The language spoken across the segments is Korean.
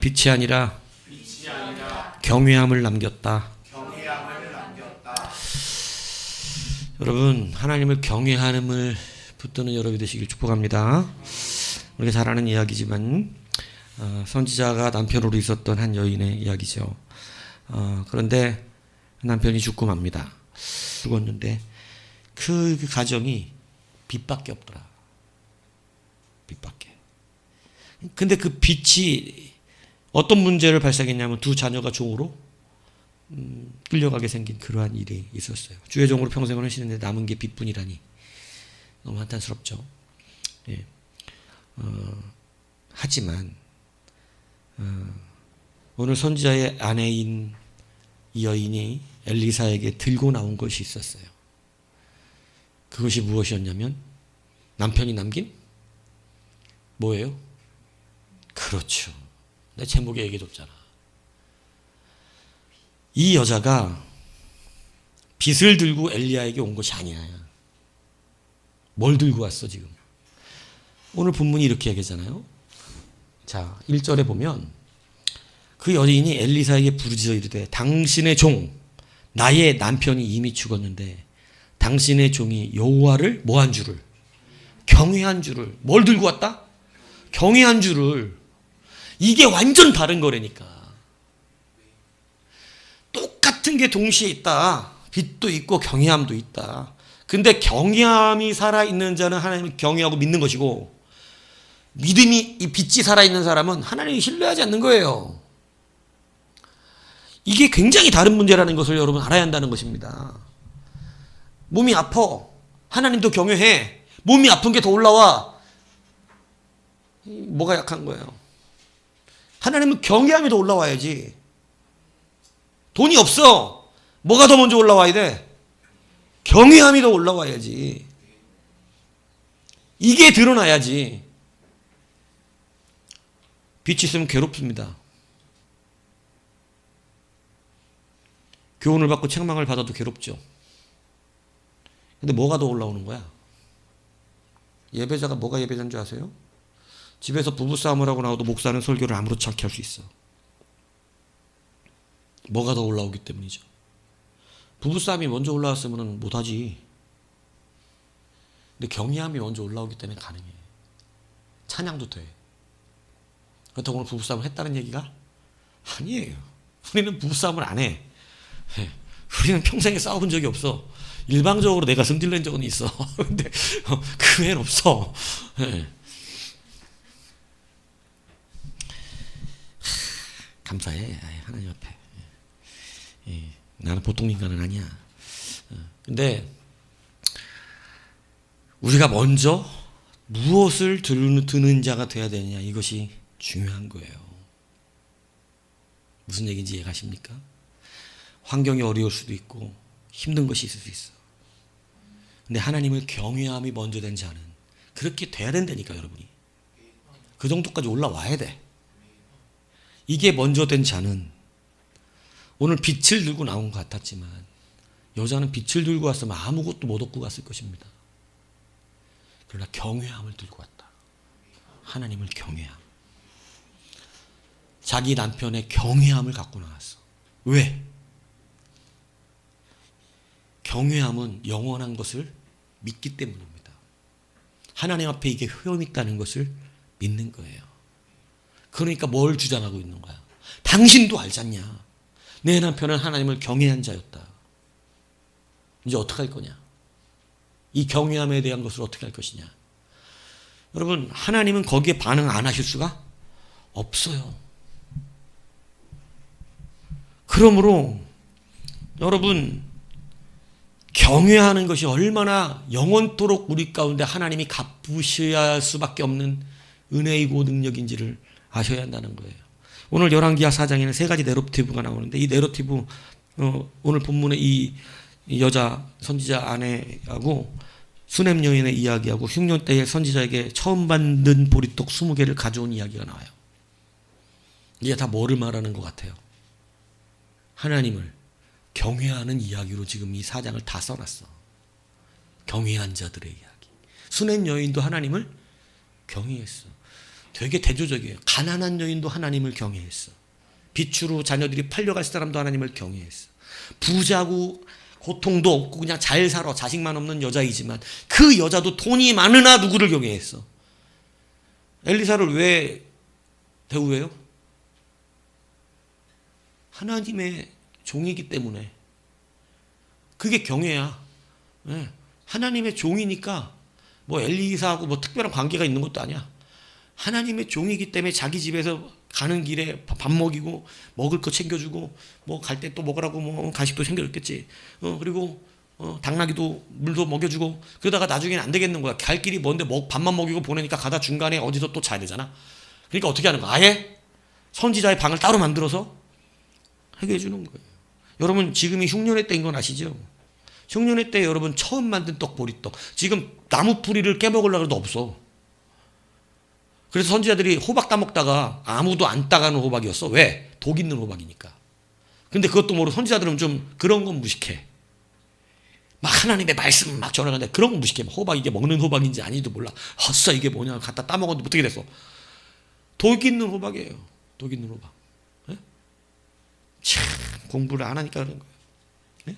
빛이 아니라 경외함을 남겼다. 여러분 하나님을 경외함을 붙드는 여러분이 되시길 축복합니다. 우리가 잘 아는 이야기지만 어, 선지자가 남편으로 있었던 한 여인의 이야기죠. 어, 그런데 남편이 죽고 맙니다. 죽었는데 그, 그 가정이 빚밖에 없더라. 빚밖에. 근데 그 빚이 어떤 문제를 발생했냐면 두 자녀가 종으로 음, 끌려가게 생긴 그러한 일이 있었어요. 주의 종으로 평생을 하시는데 남은 게 빚뿐이라니 너무 한탄스럽죠. 예. 어, 하지만 어, 오늘 선지자의 아내인 이 여인이 엘리사에게 들고 나온 것이 있었어요. 그것이 무엇이었냐면 남편이 남긴 뭐예요? 그렇죠. 내 제목에 얘기해 줬잖아. 이 여자가 빚을 들고 엘리야에게 온 것이 아니야. 뭘 들고 왔어 지금? 오늘 본문이 이렇게 얘기하잖아요. 자, 1절에 보면 그 여인이 엘리사에게 부르짖어 이르되 당신의 종 나의 남편이 이미 죽었는데 당신의 종이 여호와를 뭐한 줄을 경외한 줄을 뭘 들고 왔다? 경외한 줄을 이게 완전 다른 거라니까. 똑같은 게 동시에 있다. 빛도 있고 경외함도 있다. 근데 경외함이 살아 있는 자는 하나님을 경외하고 믿는 것이고 믿음이 이 빛이 살아 있는 사람은 하나님을 신뢰하지 않는 거예요. 이게 굉장히 다른 문제라는 것을 여러분 알아야 한다는 것입니다. 몸이 아파. 하나님도 경외해. 몸이 아픈 게 더 올라와. 뭐가 약한 거예요? 하나님은 경외함이 더 올라와야지. 돈이 없어. 뭐가 더 먼저 올라와야 돼? 경외함이 더 올라와야지. 이게 드러나야지. 빛이 있으면 괴롭습니다. 교훈을 받고 책망을 받아도 괴롭죠. 근데 뭐가 더 올라오는 거야? 예배자가 뭐가 예배자인 줄 아세요? 집에서 부부싸움을 하고 나와도 목사는 설교를 아무렇지 않게 할 수 있어. 뭐가 더 올라오기 때문이죠. 부부싸움이 먼저 올라왔으면 못하지. 근데 경외함이 먼저 올라오기 때문에 가능해. 찬양도 돼. 그렇다고 오늘 부부싸움을 했다는 얘기가 아니에요. 우리는 부부싸움을 안 해. 예. 우리는 평생에 싸워본 적이 없어. 일방적으로 내가 승질낸 적은 있어. 근데 어, 그 외엔 없어. 감사해. 하나님 앞에. 예. 나는 보통 인간은 아니야. 어. 근데 우리가 먼저 무엇을 드는 자가 돼야 되느냐 이것이 중요한 거예요. 무슨 얘기인지 이해가십니까? 환경이 어려울 수도 있고 힘든 것이 있을 수 있어. 근데 하나님을 경외함이 먼저 된 자는 그렇게 돼야 된다니까 여러분이. 그 정도까지 올라와야 돼. 이게 먼저 된 자는 오늘 빛을 들고 나온 것 같았지만 여자는 빛을 들고 왔으면 아무것도 못 얻고 갔을 것입니다. 그러나 경외함을 들고 왔다. 하나님을 경외함. 자기 남편의 경외함을 갖고 나왔어. 왜? 경외함은 영원한 것을 믿기 때문입니다. 하나님 앞에 이게 효험 있다는 것을 믿는 거예요. 그러니까 뭘 주장하고 있는 거야? 당신도 알잖냐? 내 남편은 하나님을 경외한 자였다. 이제 어떻게 할 거냐? 이 경외함에 대한 것을 어떻게 할 것이냐? 여러분, 하나님은 거기에 반응 안 하실 수가 없어요. 그러므로 여러분 경외하는 것이 얼마나 영원토록 우리 가운데 하나님이 갚으셔야 할 수밖에 없는 은혜이고 능력인지를 아셔야 한다는 거예요. 오늘 열왕기하 4장에는 세 가지 내러티브가 나오는데 이 내러티브 어, 오늘 본문의 이 여자 선지자 아내하고 수냄 여인의 이야기하고 흉년 때의 선지자에게 처음 받는 보리떡 20개를 가져온 이야기가 나와요. 이게 다 뭐를 말하는 것 같아요? 하나님을 경외하는 이야기로 지금 이 사장을 다 써놨어. 경외한 자들의 이야기. 수냄 여인도 하나님을 경외했어. 되게 대조적이에요. 가난한 여인도 하나님을 경외했어. 빛으로 자녀들이 팔려갈 사람도 하나님을 경외했어. 부자고 고통도 없고 그냥 잘 살아 자식만 없는 여자이지만 그 여자도 돈이 많으나 누구를 경외했어. 엘리사를 왜 대우해요? 하나님의 종이기 때문에 그게 경외야. 예. 하나님의 종이니까 뭐 엘리사하고 뭐 특별한 관계가 있는 것도 아니야. 하나님의 종이기 때문에 자기 집에서 가는 길에 밥 먹이고 먹을 거 챙겨주고 뭐 갈 때 또 먹으라고 뭐 간식도 챙겨줬겠지. 어 그리고 어 당나귀도 물도 먹여주고 그러다가 나중에는 안 되겠는 거야. 갈 길이 먼데 먹 밥만 먹이고 보내니까 가다 중간에 어디서 또 자야 되잖아. 그러니까 어떻게 하는 거야? 아예 선지자의 방을 따로 만들어서 하게 해주는 거예요. 여러분 지금이 흉년의 때인 건 아시죠? 흉년의 때 여러분 처음 만든 떡 보리떡 지금 나무 뿌리를 깨먹으려고 해도 없어. 그래서 선지자들이 호박 따먹다가 아무도 안 따가는 호박이었어. 왜? 독 있는 호박이니까. 근데 그것도 모르고 선지자들은 좀 그런 건 무식해. 막 하나님의 말씀 막 전하는데 그런 건 무식해. 호박 이게 먹는 호박인지 아닌지도 몰라. 헛써 이게 뭐냐 갖다 따먹었는데 어떻게 됐어? 독 있는 호박이에요. 독 있는 호박. 예? 참 공부를 안 하니까 그런 거예요. 예?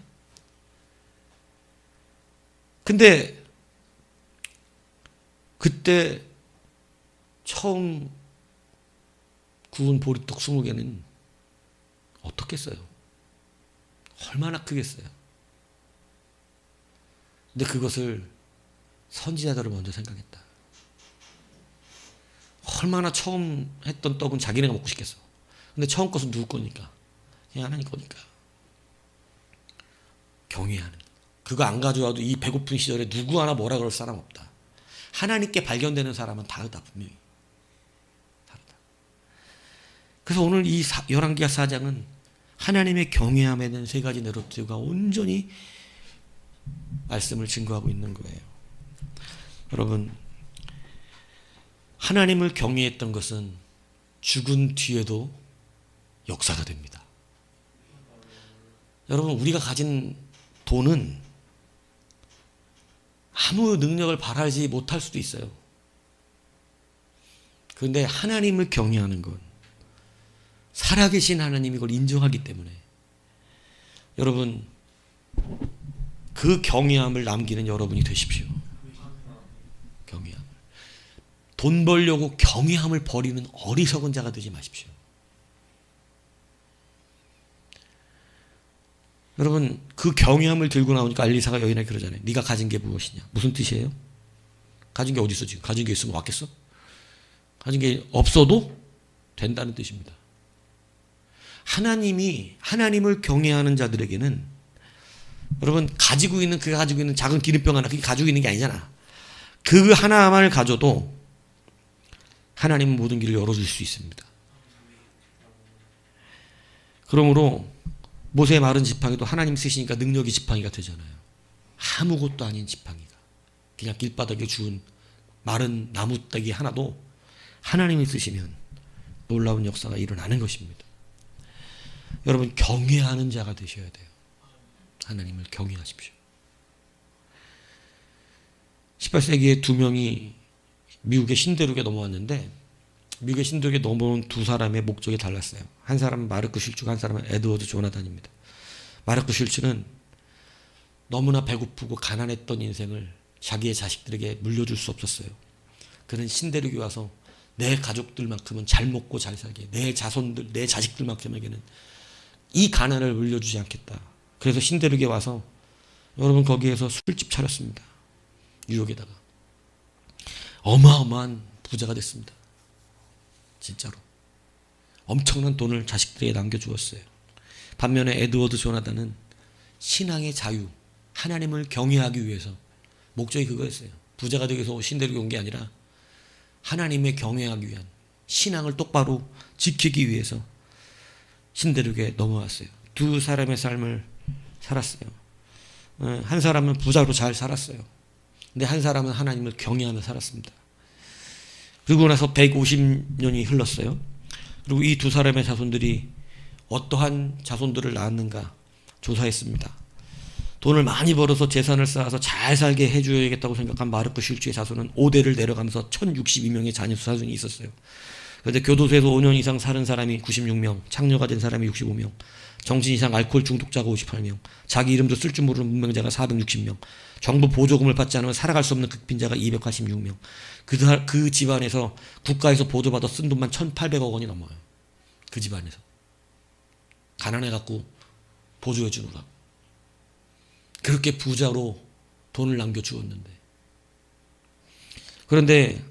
근데 그때 처음 구운 보리떡 20개는 어떻겠어요? 얼마나 크겠어요? 근데 그것을 선지자들을 먼저 생각했다. 얼마나 처음 했던 떡은 자기네가 먹고 싶겠어. 근데 처음 것은 누구 거니까? 그냥 하나님 거니까. 경외하는. 그거 안 가져와도 이 배고픈 시절에 누구 하나 뭐라 그럴 사람 없다. 하나님께 발견되는 사람은 다르다 분명히. 다르다. 그래서 오늘 이 열왕기하 4장은 하나님의 경외함에 대한 세 가지 내로트가 온전히 말씀을 증거하고 있는 거예요. 여러분 하나님을 경외했던 것은 죽은 뒤에도 역사가 됩니다. 여러분 우리가 가진 돈은 아무 능력을 발하지 못할 수도 있어요. 그런데 하나님을 경외하는 건 살아계신 하나님이 그걸 인정하기 때문에 여러분 그 경외함을 남기는 여러분이 되십시오. 경외함. 돈 벌려고 경외함을 버리는 어리석은 자가 되지 마십시오. 여러분 그 경외함을 들고 나오니까 알리사가 여인에게 그러잖아요. 네가 가진 게 무엇이냐? 무슨 뜻이에요? 가진 게 어디 있어 지금? 가진 게 있으면 왔겠어? 가진 게 없어도 된다는 뜻입니다. 하나님이 하나님을 경외하는 자들에게는 여러분 가지고 있는 그가 가지고 있는 작은 기름병 하나 그게 가지고 있는 게 아니잖아. 그 하나만을 가져도 하나님은 모든 길을 열어줄 수 있습니다. 그러므로 모세의 마른 지팡이도 하나님 쓰시니까 능력이 지팡이가 되잖아요. 아무것도 아닌 지팡이가 그냥 길바닥에 주운 마른 나무떼기 하나도 하나님이 쓰시면 놀라운 역사가 일어나는 것입니다. 여러분 경외하는 자가 되셔야 돼요. 하나님을 경외하십시오. 18세기에 두 명이 미국의 신대륙에 넘어왔는데 미국의 신대륙에 넘어온 두 사람의 목적이 달랐어요. 한 사람은 마르크 슐츠고 한 사람은 에드워드 조나단입니다. 마르크 슐츠는 너무나 배고프고 가난했던 인생을 자기의 자식들에게 물려줄 수 없었어요. 그는 신대륙에 와서 내 가족들만큼은 잘 먹고 잘 살게, 내 자손들, 내 자식들만큼에게는 이 가난을 물려주지 않겠다. 그래서 신대륙에 와서 여러분 거기에서 술집 차렸습니다. 뉴욕에다가 어마어마한 부자가 됐습니다. 진짜로 엄청난 돈을 자식들에게 남겨주었어요. 반면에 에드워드 조나단은 신앙의 자유, 하나님을 경외하기 위해서 목적이 그거였어요. 부자가 되기 위해서 신대륙에 온 게 아니라 하나님의 경외하기 위한 신앙을 똑바로 지키기 위해서 신대륙에 넘어왔어요. 두 사람의 삶을 살았어요. 어, 한 사람은 부자로 잘 살았어요. 근데 한 사람은 하나님을 경외하며 살았습니다. 그리고 나서 150년이 흘렀어요. 그리고 이 두 사람의 자손들이 어떠한 자손들을 낳았는가 조사했습니다. 돈을 많이 벌어서 재산을 쌓아서 잘 살게 해줘야겠다고 생각한 마르크 슐츠의 자손은 5대를 내려가면서 1062명의 자녀 사손이 있었어요. 그런데 교도소에서 5년 이상 사는 사람이 96명, 창녀가 된 사람이 65명, 정신 이상 알코올 중독자가 58명, 자기 이름도 쓸 줄 모르는 문명자가 460명, 정부 보조금을 받지 않으면 살아갈 수 없는 극빈자가 286명. 그, 사- 그 집안에서 국가에서 보조받아 쓴 돈만 1,800억 원이 넘어요. 그 집안에서. 가난해갖고 보조해 주느라고. 그렇게 부자로 돈을 남겨 주었는데. 그런데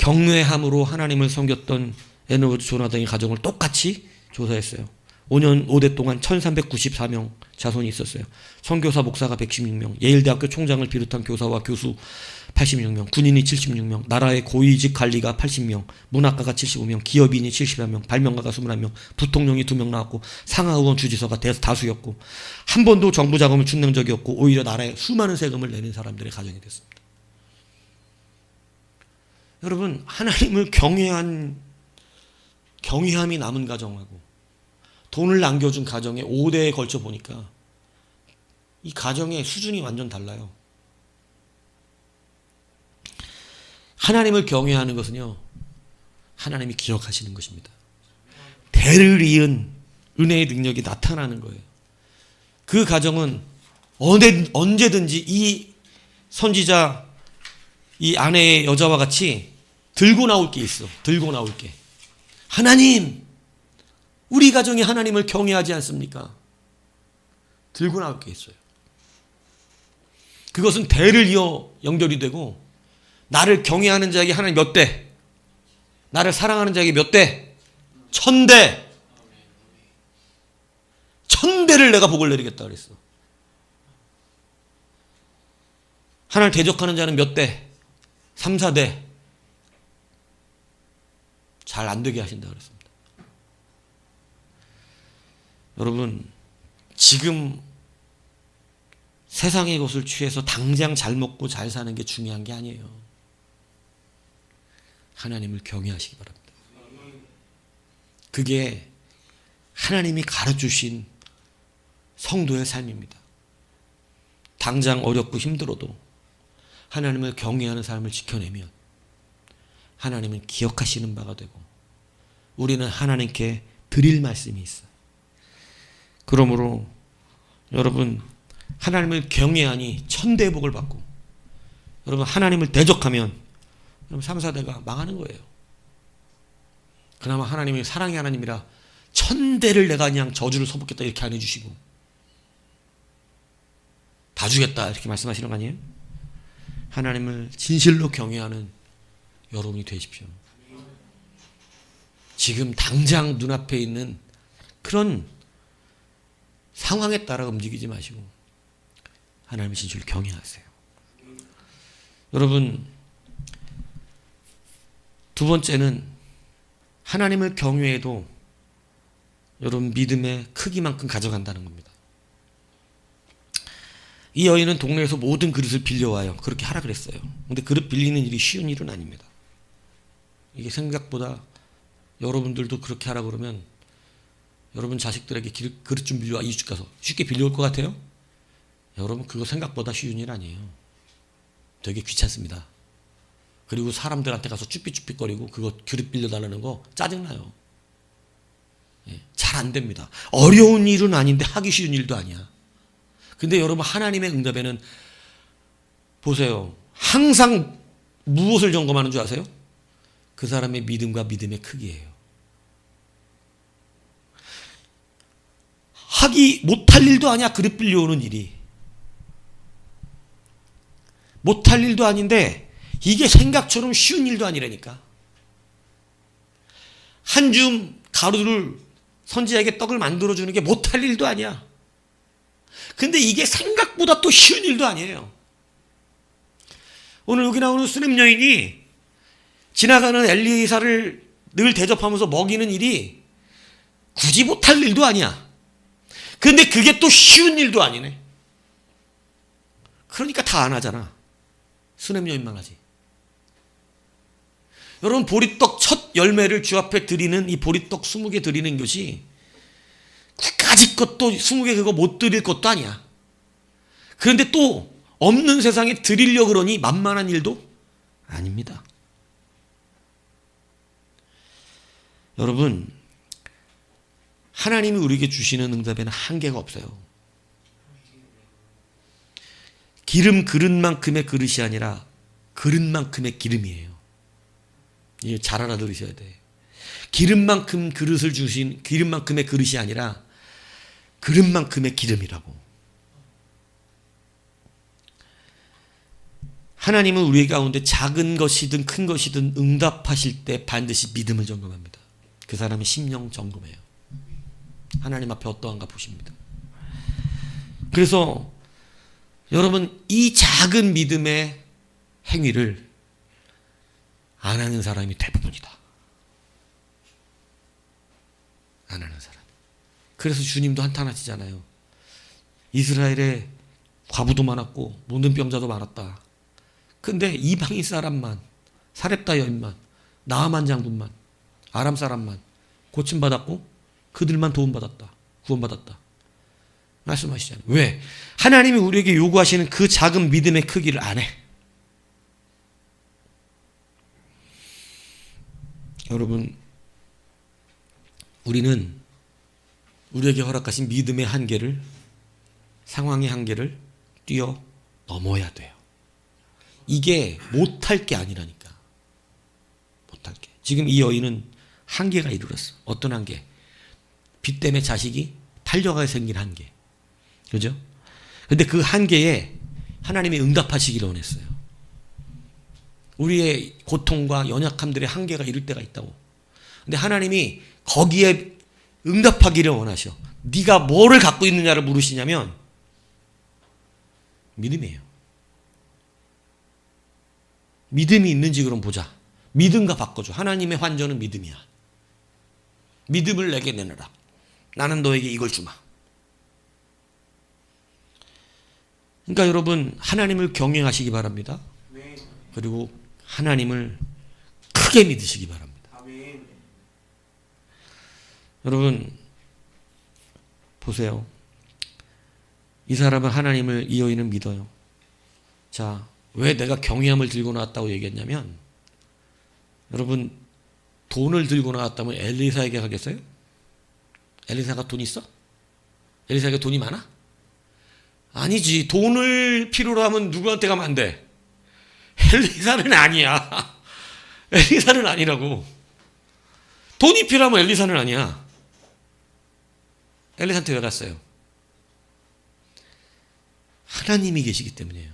경외함으로 하나님을 섬겼던 에드워드 조나 등의 가정을 똑같이 조사했어요. 5년 5대 동안 1394명 자손이 있었어요. 선교사 목사가 116명, 예일대학교 총장을 비롯한 교사와 교수 86명, 군인이 76명, 나라의 고위직 관리가 80명, 문학가가 75명, 기업인이 71명, 발명가가 21명, 부통령이 2명 나왔고 상하의원 주지사가 대- 다수였고 한 번도 정부 자금을 축낸 적이 없고 오히려 나라에 수많은 세금을 내는 사람들의 가정이 됐습니다. 여러분 하나님을 경외한 경외함이 남은 가정하고 돈을 남겨준 가정의 5대에 걸쳐 보니까 이 가정의 수준이 완전 달라요. 하나님을 경외하는 것은요, 하나님이 기억하시는 것입니다. 대를 이은 은혜의 능력이 나타나는 거예요. 그 가정은 언제, 언제든지 이 선지자, 이 아내의 여자와 같이 들고 나올 게 있어. 들고 나올 게. 하나님, 우리 가정이 하나님을 경외하지 않습니까? 들고 나올 게 있어요. 그것은 대를 이어 연결이 되고 나를 경외하는 자에게 하나님 몇 대? 나를 사랑하는 자에게 몇 대? 천 대. 천 대를 내가 복을 내리겠다 그랬어. 하나님 대적하는 자는 몇 대? 3, 4대. 잘 안 되게 하신다 그랬습니다. 여러분, 지금 세상의 것을 취해서 당장 잘 먹고 잘 사는 게 중요한 게 아니에요. 하나님을 경외하시기 바랍니다. 그게 하나님이 가르치신 성도의 삶입니다. 당장 어렵고 힘들어도 하나님을 경외하는 삶을 지켜내면 하나님은 기억하시는 바가 되고 우리는 하나님께 드릴 말씀이 있어요. 그러므로 여러분 하나님을 경외하니 천대 복을 받고 여러분 하나님을 대적하면 여러분 3, 4대가 망하는 거예요. 그나마 하나님이 사랑의 하나님이라 천대를 내가 그냥 저주를 서붓겠다 이렇게 안 해주시고 다 주겠다 이렇게 말씀하시는 거 아니에요? 하나님을 진실로 경외하는 여러분이 되십시오. 지금 당장 눈앞에 있는 그런 상황에 따라 움직이지 마시고 하나님을 진실로 경외하세요. 여러분 두 번째는 하나님을 경외해도 여러분 믿음의 크기만큼 가져간다는 겁니다. 이 여인은 동네에서 모든 그릇을 빌려와요. 그렇게 하라 그랬어요. 근데 그릇 빌리는 일이 쉬운 일은 아닙니다. 이게 생각보다 여러분들도 그렇게 하라 그러면 여러분 자식들에게 길- 그릇 좀 빌려와 이웃집 가서 쉽게 빌려올 것 같아요? 여러분 그거 생각보다 쉬운 일 아니에요. 되게 귀찮습니다. 그리고 사람들한테 가서 쭈삣쭈삣거리고 그거 그릇 빌려달라는 거 짜증나요. 예, 잘안 됩니다. 어려운 일은 아닌데 하기 쉬운 일도 아니야. 근데 여러분 하나님의 응답에는 보세요. 항상 무엇을 점검하는 줄 아세요? 그 사람의 믿음과 믿음의 크기예요. 하기 못할 일도 아니야. 그릇 빌려오는 일이. 못할 일도 아닌데 이게 생각처럼 쉬운 일도 아니라니까. 한 줌 가루를 선지자에게 떡을 만들어 주는 게 못할 일도 아니야. 근데 이게 생각보다 또 쉬운 일도 아니에요. 오늘 여기 나오는 수냄 여인이 지나가는 엘리사를 늘 대접하면서 먹이는 일이 굳이 못할 일도 아니야. 근데 그게 또 쉬운 일도 아니네. 그러니까 다 안 하잖아. 수냄 여인만 하지. 여러분 보리떡 첫 열매를 주 앞에 드리는 이 보리떡 20개 드리는 것이 것도 20개 그거 못 드릴 것도 아니야. 그런데 또 없는 세상에 드리려 그러니 만만한 일도 아닙니다. 여러분, 하나님이 우리에게 주시는 응답에는 한계가 없어요. 기름 그릇만큼의 그릇이 아니라 그릇만큼의 기름이에요. 이잘 알아들으셔야 돼. 기름만큼 그릇을 주신 기름만큼의 그릇이 아니라 그릇만큼의 기름이라고. 하나님은 우리 가운데 작은 것이든 큰 것이든 응답하실 때 반드시 믿음을 점검합니다. 그 사람의 심령 점검해요. 하나님 앞에 어떠한가 보십니다. 그래서 여러분 이 작은 믿음의 행위를 안 하는 사람이 대부분이다. 안 하는 사람. 그래서 주님도 한탄하시잖아요. 이스라엘에 과부도 많았고 문둥병자도 많았다. 근데 이방인 사람만 사렙다 여인만 나아만 장군만 아람 사람만 고침받았고 그들만 도움받았다. 구원받았다. 말씀하시잖아요. 왜? 하나님이 우리에게 요구하시는 그 작은 믿음의 크기를 안 해. 여러분, 우리는 우리에게 허락하신 믿음의 한계를, 상황의 한계를 뛰어 넘어야 돼요. 이게 못할 게 아니라니까. 못할 게. 지금 이 여인은 한계가 이르렀어. 어떤 한계? 빚 때문에 자식이 팔려가게 생긴 한계. 그죠? 근데 그 한계에 하나님이 응답하시기를 원했어요. 우리의 고통과 연약함들의 한계가 이를 때가 있다고. 근데 하나님이 거기에 응답하기를 원하셔. 네가 뭐를 갖고 있느냐를 물으시냐면 믿음이에요. 믿음이 있는지 그럼 보자. 믿음과 바꿔줘. 하나님의 환전은 믿음이야. 믿음을 내게 내놔라. 나는 너에게 이걸 주마. 그러니까 여러분 하나님을 경외하시기 바랍니다. 아멘. 그리고 하나님을 크게 믿으시기 바랍니다. 여러분 보세요. 이 사람은 하나님을 이 여인은 믿어요. 자, 왜 내가 경외함을 들고 나왔다고 얘기했냐면 여러분 돈을 들고 나왔다면 엘리사에게 가겠어요? 엘리사가 돈 있어? 엘리사에게 돈이 많아? 아니지. 돈을 필요로 하면 누구한테 가면 안 돼? 엘리사는 아니야. 엘리사는 아니라고. 돈이 필요하면 엘리사는 아니야. 엘리사한테 왜 갔어요? 하나님이 계시기 때문이에요.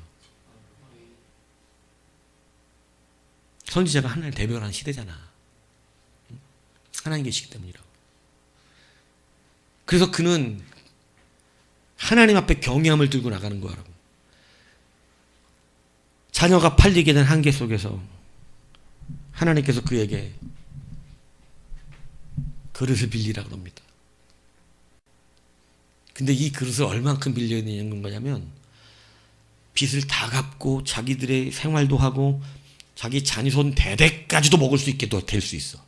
선지자가 하나님을 대변하는 시대잖아. 하나님 계시기 때문이라고. 그래서 그는 하나님 앞에 경외함을 들고 나가는 거라고. 자녀가 팔리게 된 한계 속에서 하나님께서 그에게 그릇을 빌리라고 합니다. 근데 이 그릇을 얼만큼 빌려야 되는 거냐면 빚을 다 갚고 자기들의 생활도 하고 자기 자녀손 대대까지도 먹을 수 있게 될 수 있어.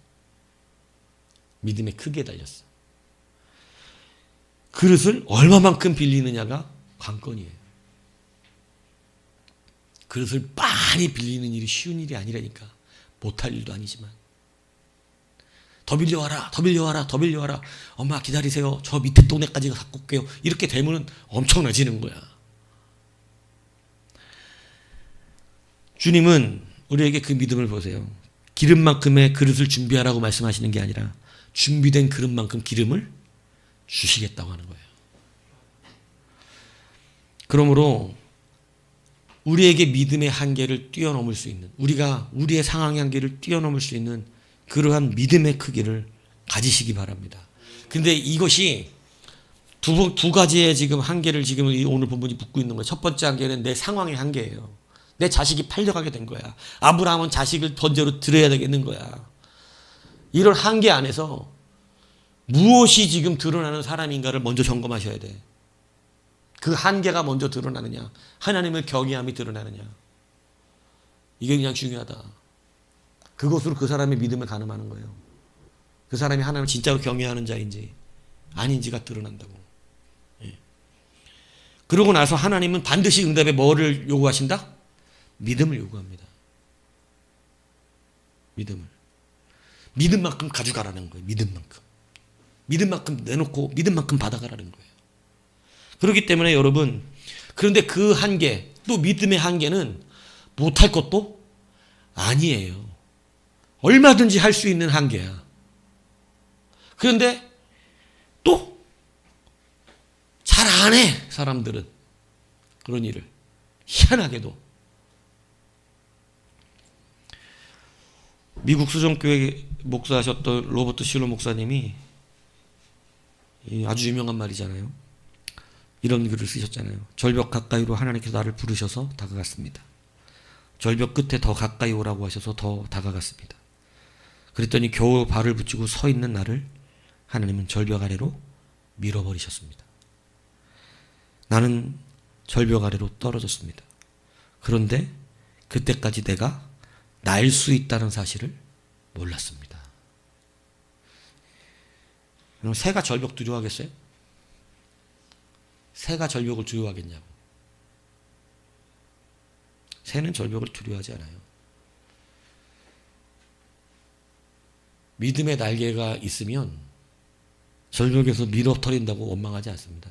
믿음의 크기에 달렸어. 그릇을 얼마만큼 빌리느냐가 관건이에요. 그릇을 많이 빌리는 일이 쉬운 일이 아니라니까. 못할 일도 아니지만. 더 빌려와라, 더 빌려와라, 더 빌려와라. 엄마 기다리세요. 저 밑에 동네까지 갖고 올게요. 이렇게 되면 엄청나지는 거야. 주님은 우리에게 그 믿음을 보세요. 기름만큼의 그릇을 준비하라고 말씀하시는 게 아니라 준비된 그릇만큼 기름을 주시겠다고 하는 거예요. 그러므로 우리에게 믿음의 한계를 뛰어넘을 수 있는 우리가 우리의 상황의 한계를 뛰어넘을 수 있는 그러한 믿음의 크기를 가지시기 바랍니다. 근데 이것이 두, 번- 두 가지의 지금 한계를 지금 이 오늘 본문이 붙고 있는 거예요. 첫 번째 한계는 내 상황의 한계예요. 내 자식이 팔려가게 된 거야. 아브라함은 자식을 번제로 드려야 되겠는 거야. 이런 한계 안에서 무엇이 지금 드러나는 사람인가를 먼저 점검하셔야 돼. 그 한계가 먼저 드러나느냐, 하나님을 경외함이 드러나느냐. 이게 그냥 중요하다. 그것으로 그 사람의 믿음을 가늠하는 거예요. 그 사람이 하나님을 진짜로 경외하는 자인지 아닌지가 드러난다고. 예. 그러고 나서 하나님은 반드시 응답에 뭐를 요구하신다? 믿음을 요구합니다. 믿음을. 믿음만큼 가져가라는 거예요. 믿음만큼. 믿음만큼 내놓고 믿음만큼 받아가라는 거예요. 그렇기 때문에 여러분 그런데 그 한계 또 믿음의 한계는 못할 것도 아니에요. 얼마든지 할 수 있는 한계야. 그런데 또 잘 안 해, 사람들은. 그런 일을. 희한하게도. 미국 수정교회 목사하셨던 로버트 실로 목사님이 아주 유명한 말이잖아요. 이런 글을 쓰셨잖아요. 절벽 가까이로 하나님께서 나를 부르셔서 다가갔습니다. 절벽 끝에 더 가까이 오라고 하셔서 더 다가갔습니다. 그랬더니 겨우 발을 붙이고 서 있는 나를 하나님은 절벽 아래로 밀어버리셨습니다. 나는 절벽 아래로 떨어졌습니다. 그런데 그때까지 내가 날 수 있다는 사실을 몰랐습니다. 그럼 새가 절벽 두려워하겠어요? 새가 절벽을 두려워하겠냐고. 새는 절벽을 두려워하지 않아요. 믿음의 날개가 있으면 절벽에서 밀어터린다고 원망하지 않습니다.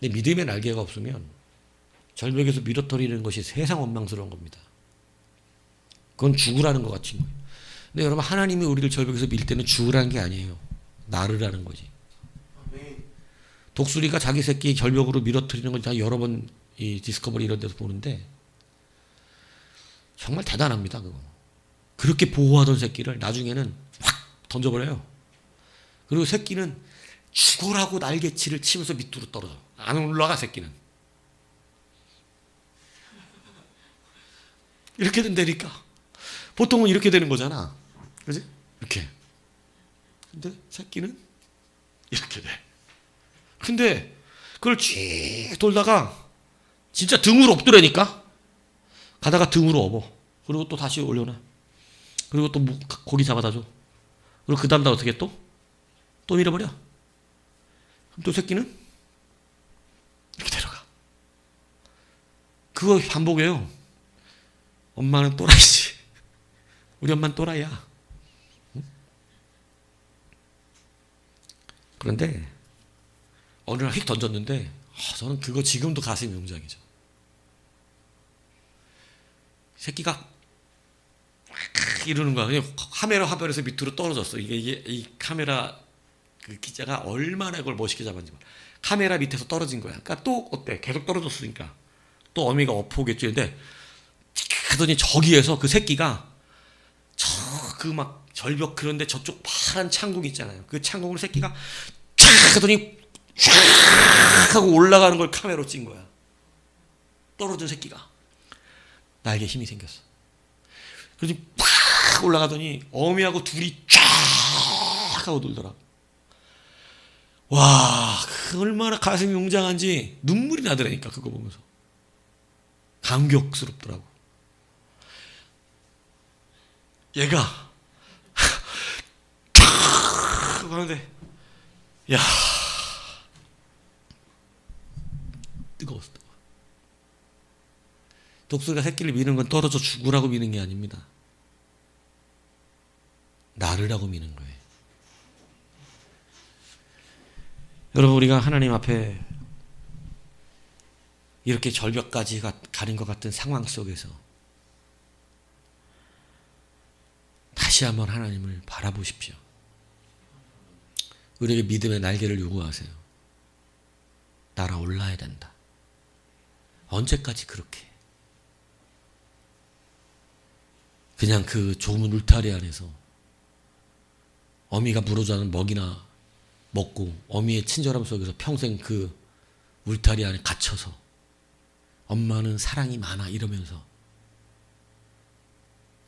근데 믿음의 날개가 없으면 절벽에서 밀어터리는 것이 세상 원망스러운 겁니다. 그건 죽으라는 것 같은 거예요. 근데 여러분 하나님이 우리를 절벽에서 밀 때는 죽으라는 게 아니에요. 나르라는 거지. 독수리가 자기 새끼 절벽으로 밀어뜨리는 걸 다 여러 번 이 디스커버리 이런 데서 보는데 정말 대단합니다. 그거. 그렇게 보호하던 새끼를 나중에는 확 던져버려요. 그리고 새끼는 죽으라고 날개치를 치면서 밑으로 떨어져. 안 올라가 새끼는. 이렇게 된다니까. 보통은 이렇게 되는 거잖아. 그지? 이렇게. 근데 새끼는 이렇게 돼. 근데 그걸 쭉 돌다가 진짜 등으로 엎드려니까 가다가 등으로 업어. 그리고 또 다시 올려놔. 그리고 또 고기 잡아다 줘. 그리고 그 다음 날 어떻게 또? 또 밀어버려. 그럼 또 새끼는 이렇게 데려가. 그거 반복해요. 엄마는 또라이지. 우리 엄마는 또라이야. 그런데 어느 날 휙 던졌는데 아, 저는 그거 지금도 가슴이 웅장해져. 새끼가 이러는 거야. 그냥 카메라 화면에서 밑으로 떨어졌어. 이게, 이게 이 카메라 그 기자가 얼마나 그걸 멋있게 잡았는지 몰라. 카메라 밑에서 떨어진 거야. 그러니까 또 어때? 계속 떨어졌으니까 또 어미가 엎어오겠지. 근데 하더니 저기에서 그 새끼가 저 그 막 절벽 그런데 저쪽 파란 창국 있잖아요. 그 창국을 새끼가 쫙 하더니 쫙 하고 올라가는 걸 카메라로 찍은 거야. 떨어진 새끼가. 날개 힘이 생겼어. 그래서 팍 올라가더니 어미하고 둘이 쫙 하고 놀더라. 와, 그 얼마나 가슴이 웅장한지 눈물이 나더라니까 그거 보면서. 감격스럽더라고. 얘가 탁 하는데 야 뜨거웠어. 독수리가 새끼를 미는 건 떨어져 죽으라고 미는 게 아닙니다. 나르라고 미는 거예요. 여러분 우리가 하나님 앞에 이렇게 절벽까지 가는 것 같은 상황 속에서 다시 한번 하나님을 바라보십시오. 우리에게 믿음의 날개를 요구하세요. 날아올라야 된다. 언제까지 그렇게? 그냥 그 좁은 울타리 안에서 어미가 물어주는 먹이나 먹고 어미의 친절함 속에서 평생 그 울타리 안에 갇혀서 엄마는 사랑이 많아 이러면서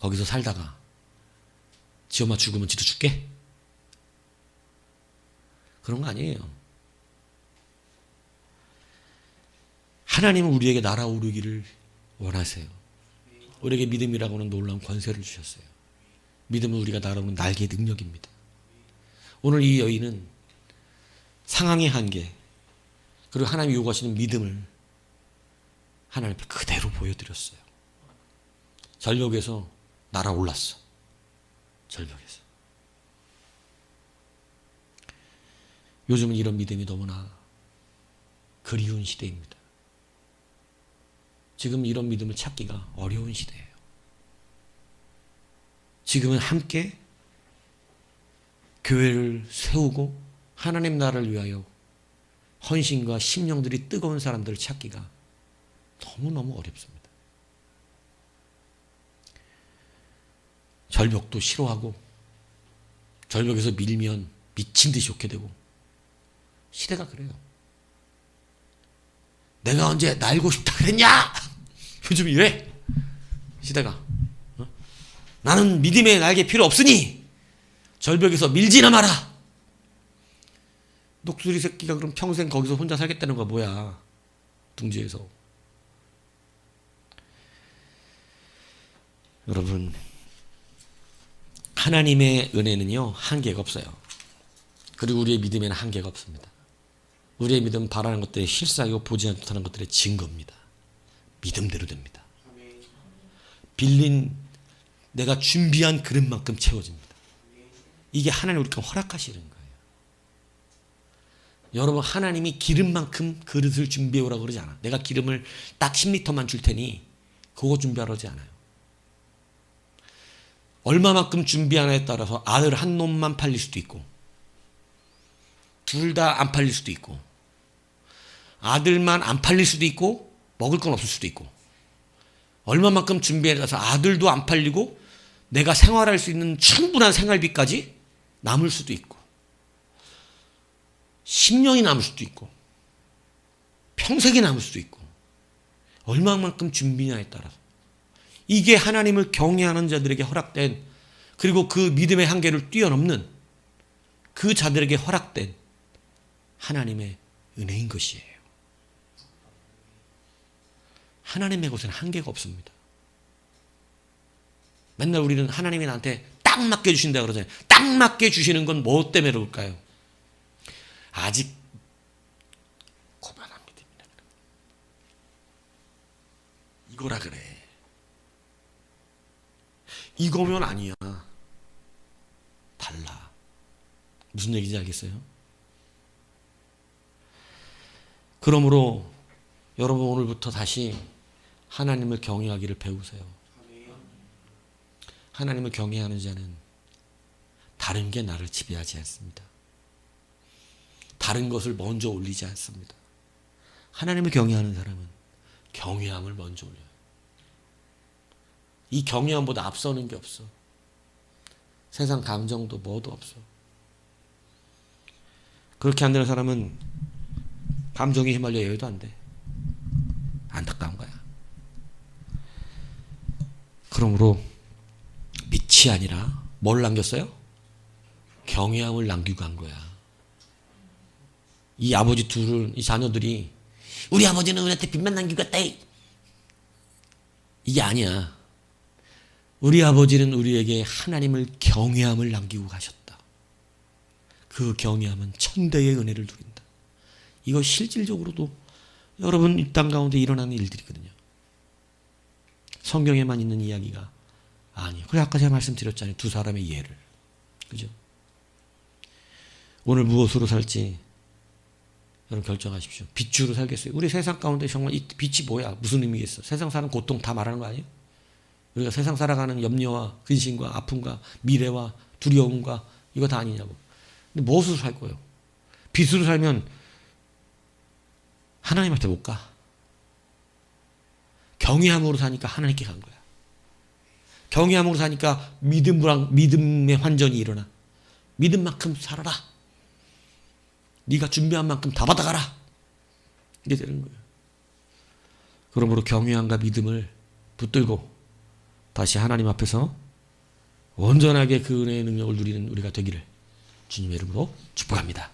거기서 살다가 지 엄마 죽으면 지도 죽게? 그런 거 아니에요. 하나님은 우리에게 날아오르기를 원하세요. 우리에게 믿음이라고 는 놀라운 권세를 주셨어요. 믿음은 우리가 날아오는 날개의 능력입니다. 오늘 이 여인은 상황의 한계, 그리고 하나님이 요구하시는 믿음을 하나님 앞에 그대로 보여드렸어요. 절벽에서 날아올랐어. 절벽에서. 요즘은 이런 믿음이 너무나 그리운 시대입니다. 지금 이런 믿음을 찾기가 어려운 시대예요. 지금은 함께 교회를 세우고 하나님 나라를 위하여 헌신과 심령들이 뜨거운 사람들을 찾기가 너무너무 어렵습니다. 절벽도 싫어하고 절벽에서 밀면 미친 듯이 좋게 되고 시대가 그래요. 내가 언제 날고 싶다 그랬냐? 요즘 이래 시대가 어? 나는 믿음의 날개 필요 없으니 절벽에서 밀지나 마라. 녹수리 새끼가 그럼 평생 거기서 혼자 살겠다는 거 뭐야? 둥지에서. 여러분, 하나님의 은혜는요, 한계가 없어요. 그리고 우리의 믿음에는 한계가 없습니다. 우리의 믿음은 바라는 것들이 실상이고 보지 못하는 것들의 증거입니다. 믿음대로 됩니다. 빌린 내가 준비한 그릇만큼 채워집니다. 이게 하나님 우리가 허락하시는 거예요. 여러분 하나님이 기름만큼 그릇을 준비해 오라고 그러지 않아. 내가 기름을 딱 10리터만 줄 테니 그거 준비하라지 않아요. 얼마만큼 준비하냐에 따라서 아들 한 놈만 팔릴 수도 있고 둘 다 안 팔릴 수도 있고 아들만 안 팔릴 수도 있고 먹을 건 없을 수도 있고 얼마만큼 준비해서 아들도 안 팔리고 내가 생활할 수 있는 충분한 생활비까지 남을 수도 있고 10년이 남을 수도 있고 평생이 남을 수도 있고 얼마만큼 준비냐에 따라서. 이게 하나님을 경외하는 자들에게 허락된 그리고 그 믿음의 한계를 뛰어넘는 그 자들에게 허락된 하나님의 은혜인 것이에요. 하나님의 것은 한계가 없습니다. 맨날 우리는 하나님이 나한테 딱 맞게 주신다 그러잖아요. 딱 맞게 주시는 건 뭐 때문에 그럴까요? 아직 고만한 믿음이라. 이거라 그래. 이거면 아니야. 달라. 무슨 얘기인지 알겠어요? 그러므로 여러분 오늘부터 다시 하나님을 경외하기를 배우세요. 하나님을 경외하는 자는 다른 게 나를 지배하지 않습니다. 다른 것을 먼저 올리지 않습니다. 하나님을 경외하는 사람은 경외함을 먼저 올려요. 이 경외함보다 앞서는 게 없어. 세상 감정도 뭐도 없어. 그렇게 안 되는 사람은 감정에 휘말려 여유도 안 돼. 안타까운 거야. 그러므로 빛이 아니라 뭘 남겼어요? 경외함을 남기고 간 거야. 이 아버지 둘은 이 자녀들이 우리 아버지는 우리한테 빛만 남기고 갔다. 이게 아니야. 우리 아버지는 우리에게 하나님을 경외함을 남기고 가셨다. 그 경외함은 천대의 은혜를 누린다. 이거 실질적으로도 여러분 이 땅 가운데 일어나는 일들이거든요. 성경에만 있는 이야기가 아니에요. 그래 아까 제가 말씀드렸잖아요. 두 사람의 예를. 그죠? 오늘 무엇으로 살지 여러분 결정하십시오. 빛으로 살겠어요. 우리 세상 가운데 정말 이 빛이 뭐야? 무슨 의미겠어? 세상 사는 고통 다 말하는 거 아니에요? 우리가 세상 살아가는 염려와 근심과 아픔과 미래와 두려움과 이거 다 아니냐고. 근데 무엇으로 살 거예요? 빛으로 살면 하나님한테 못 가. 경외함으로 사니까 하나님께 간 거야. 경외함으로 사니까 믿음으로 믿음의 환전이 일어나. 믿음만큼 살아라. 네가 준비한 만큼 다 받아가라. 이게 되는 거예요. 그러므로 경외함과 믿음을 붙들고 다시 하나님 앞에서 온전하게 그 은혜의 능력을 누리는 우리가 되기를 주님의 이름으로 축복합니다.